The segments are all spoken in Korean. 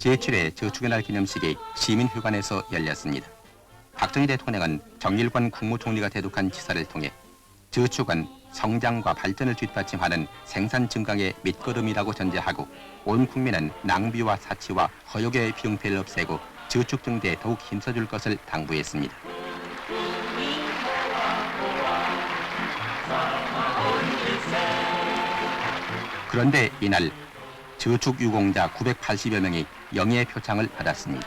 제7회 저축의 날 기념식이 시민회관에서 열렸습니다. 박정희 대통령은 정일관 국무총리가 대독한 지사를 통해 저축은 성장과 발전을 뒷받침하는 생산 증강의 밑거름이라고 전제하고 온 국민은 낭비와 사치와 허욕의 비용패를 없애고 저축 증대에 더욱 힘써줄 것을 당부했습니다. 그런데 이날 저축 유공자 980여 명이 영예의 표창을 받았습니다.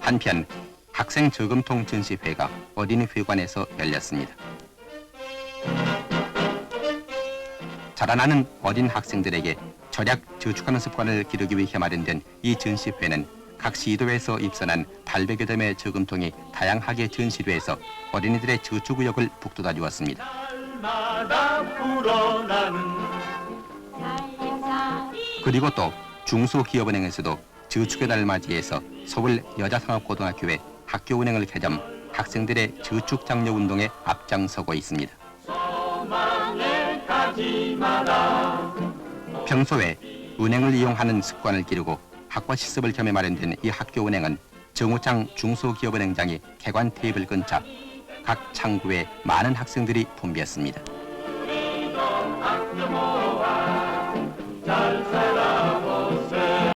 한편 학생 저금통 전시회가 어린이 회관에서 열렸습니다. 자라나는 어린 학생들에게 절약 저축하는 습관을 기르기 위해 마련된 이 전시회는 각 시도에서 입선한 800여 점의 저금통이 다양하게 전시돼서 어린이들의 저축 의욕을 북돋아 주었습니다. 마다 불어나는 그리고 또 중소기업은행에서도 저축의 날 맞이해서 서울 여자상업고등학교에 학교은행을 개점 학생들의 저축 장려 운동에 앞장서고 있습니다. 평소에 은행을 이용하는 습관을 기르고 학과 실습을 겸해 마련된 이 학교은행은 정우창 중소기업은행장이 개관 테이블 근처 각 창구에 많은 학생들이. 악모